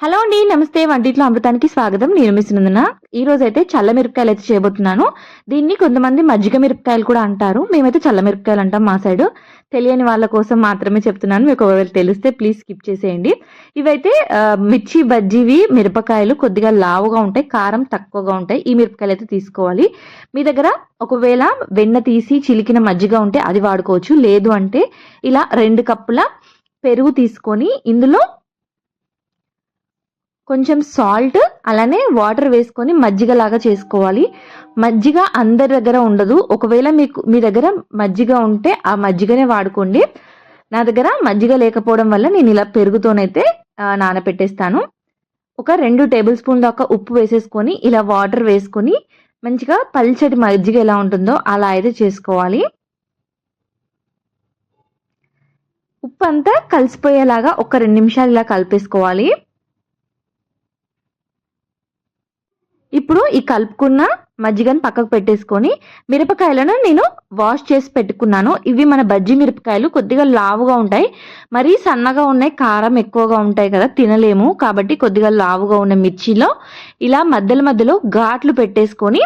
Hello అండి నమస్తే. వంటిట్లో అమృతానికి స్వాగతం. నేను మిస్తున్నందున ఈ రోజు అయితే చల్ల మిరపకాయలు అయితే చేయబోతున్నాను. దీన్ని కొంతమంది మజ్జిగ మిరపకాయలు కూడా అంటారు. మేమైతే చల్ల మిరపకాయలు అంటాం మా సైడ్. తెలియని వాళ్ళ కోసం మాత్రమే చెప్తున్నాను. మీకు ఒకవేళ తెలిస్తే ప్లీజ్ స్కిప్ చేసేయండి. ఇవైతే మిర్చి బజ్జీవి మిరపకాయలు కొద్దిగా లావుగా ఉంటాయి కారం తక్కువగా ఉంటాయి. ఈ మిరపకాయలు అయితే తీసుకోవాలి. మీ దగ్గర ఒకవేళ వెన్న తీసి చిలికిన మజ్జిగ ఉంటే అది వాడుకోవచ్చు. లేదు అంటే ఇలా రెండు కప్పుల పెరుగు తీసుకొని ఇందులో కొంచెం సాల్ట్ అలానే వాటర్ వేసుకొని మజ్జిగ లాగా చేసుకోవాలి. మజ్జిగ అందరి దగ్గర ఉండదు. ఒకవేళ మీకు మీ దగ్గర మజ్జిగ ఉంటే ఆ మజ్జిగనే వాడుకోండి. నా దగ్గర మజ్జిగ లేకపోవడం వల్ల నేను ఇలా పెరుగుతోనైతే నానపెట్టేస్తాను. నానబెట్టేస్తాను ఒక రెండు టేబుల్ స్పూన్ దాకా ఉప్పు వేసేసుకొని ఇలా వాటర్ వేసుకొని మంచిగా పల్చటి మజ్జిగ ఎలా ఉంటుందో అలా అయితే చేసుకోవాలి. ఉప్పు అంతా కలిసిపోయేలాగా ఒక రెండు నిమిషాలు ఇలా కలిపేసుకోవాలి. ఇప్పుడు ఈ కలుపుకున్న మజ్జిగని పక్కకు పెట్టేసుకొని మిరపకాయలను నేను వాష్ చేసి పెట్టుకున్నాను. ఇవి మన బజ్జి మిరపకాయలు కొద్దిగా లావుగా ఉంటాయి. మరీ సన్నగా ఉన్నాయి కారం ఎక్కువగా ఉంటాయి కదా తినలేము. కాబట్టి కొద్దిగా లావుగా ఉన్న మిర్చిలో ఇలా మధ్యలో మధ్యలో ఘాట్లు పెట్టేసుకొని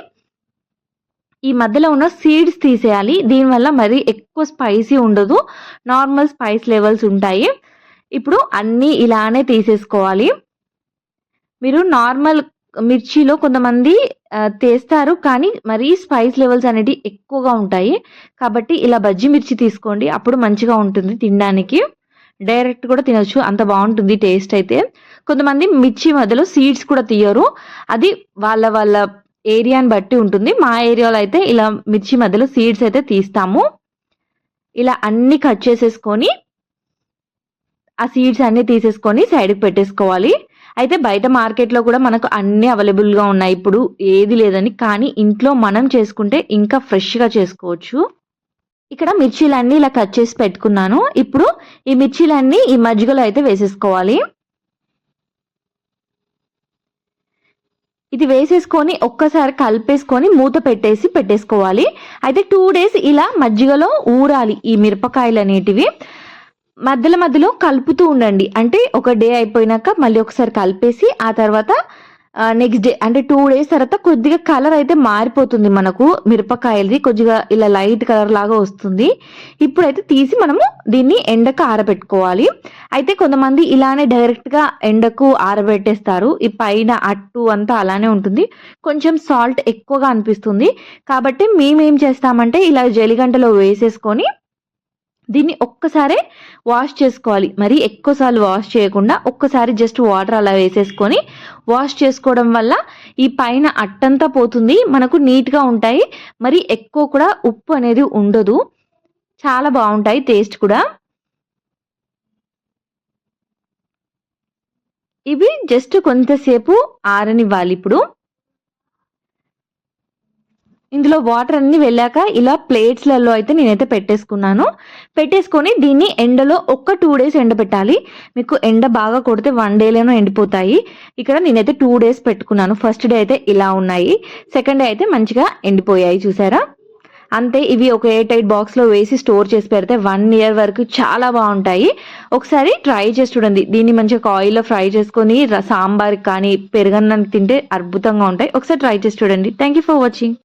ఈ మధ్యలో ఉన్న సీడ్స్ తీసేయాలి. దీనివల్ల మరీ ఎక్కువ స్పైసీ ఉండదు. నార్మల్ స్పైస్ లెవెల్స్ ఉంటాయి. ఇప్పుడు అన్నీ ఇలానే తీసేసుకోవాలి. మీరు నార్మల్ మిర్చిలో కొంతమంది తీస్తారు. కానీ మరీ స్పైస్ లెవెల్స్ అనేవి ఎక్కువగా ఉంటాయి. కాబట్టి ఇలా బజ్జి మిర్చి తీసుకోండి. అప్పుడు మంచిగా ఉంటుంది తినడానికి. డైరెక్ట్ కూడా తినొచ్చు. అంత బాగుంటుంది టేస్ట్ అయితే. కొంతమంది మిర్చి మధ్యలో సీడ్స్ కూడా తీయరు. అది వాళ్ళ వాళ్ళ ఏరియాని బట్టి ఉంటుంది. మా ఏరియాలో అయితే ఇలా మిర్చి మధ్యలో సీడ్స్ అయితే తీస్తాము. ఇలా అన్ని కట్ చేసేసుకొని ఆ సీడ్స్ అన్ని తీసేసుకొని సైడ్కి పెట్టేసుకోవాలి. అయితే బయట మార్కెట్లో కూడా మనకు అన్ని అవైలబుల్గా ఉన్నాయి. ఇప్పుడు ఏది లేదని కానీ ఇంట్లో మనం చేసుకుంటే ఇంకా ఫ్రెష్గా చేసుకోవచ్చు. ఇక్కడ మిర్చీలన్నీ ఇలా కట్ చేసి పెట్టుకున్నాను. ఇప్పుడు ఈ మిర్చీలన్నీ ఈ మజ్జిగలో అయితే వేసేసుకోవాలి. ఇది వేసేసుకొని ఒక్కసారి కలిపేసుకొని మూత పెట్టేసి పెట్టేసుకోవాలి. అయితే టూ డేస్ ఇలా మజ్జిగలో ఊరాలి ఈ మిరపకాయలు అనేటివి. మధ్యలో మధ్యలో కలుపుతూ ఉండండి. అంటే ఒక డే అయిపోయినాక మళ్ళీ ఒకసారి కలిపేసి ఆ తర్వాత నెక్స్ట్ డే అంటే టూ డేస్ తర్వాత కొద్దిగా కలర్ అయితే మారిపోతుంది మనకు. మిరపకాయలది కొద్దిగా ఇలా లైట్ కలర్ లాగా వస్తుంది. ఇప్పుడైతే తీసి మనము దీన్ని ఎండకు ఆరబెట్టుకోవాలి. అయితే కొంతమంది ఇలానే డైరెక్ట్గా ఎండకు ఆరబెట్టేస్తారు. ఈ పైన అట్టు అంతా అలానే ఉంటుంది. కొంచెం సాల్ట్ ఎక్కువగా అనిపిస్తుంది. కాబట్టి మేమేం చేస్తామంటే ఇలా జలిగంటలో వేసేసుకొని దీన్ని ఒక్కసారే వాష్ చేసుకోవాలి. మరి ఎక్కువసార్లు వాష్ చేయకుండా ఒక్కసారి జస్ట్ వాటర్ అలా వేసేసుకొని వాష్ చేసుకోవడం వల్ల ఈ పైన అట్టంతా పోతుంది. మనకు నీట్గా ఉంటాయి. మరి ఎక్కువ కూడా ఉప్పు అనేది ఉండదు. చాలా బాగుంటాయి. టేస్ట్ కూడా. ఇవి జస్ట్ కొంతసేపు ఆరనివ్వాలి ఇప్పుడు. ఇందులో వాటర్ అన్ని వెళ్ళాక ఇలా ప్లేట్స్లలో అయితే నేనైతే పెట్టేసుకున్నాను. పెట్టేసుకొని దీన్ని ఎండలో ఒక్క టూ డేస్ ఎండబెట్టాలి. మీకు ఎండ బాగా కొడితే వన్ డేలోనూ ఎండిపోతాయి. ఇక్కడ నేనైతే టూ డేస్ పెట్టుకున్నాను. ఫస్ట్ డే అయితే ఇలా ఉన్నాయి. సెకండ్ డే అయితే మంచిగా ఎండిపోయాయి. చూసారా? అంతే ఇవి ఒక ఎయిట్ టైట్ బాక్స్లో వేసి స్టోర్ చేసి పెడితే వన్ ఇయర్ వరకు చాలా బాగుంటాయి. ఒకసారి ట్రై చేసి చూడండి. దీన్ని మంచిగా ఆయిల్లో ఫ్రై చేసుకొని సాంబార్ సాంబార్కి కానీ పెరుగన్నానికి తింటే అద్భుతంగా ఉంటాయి. ఒకసారి ట్రై చేసి చూడండి. Thank you for watching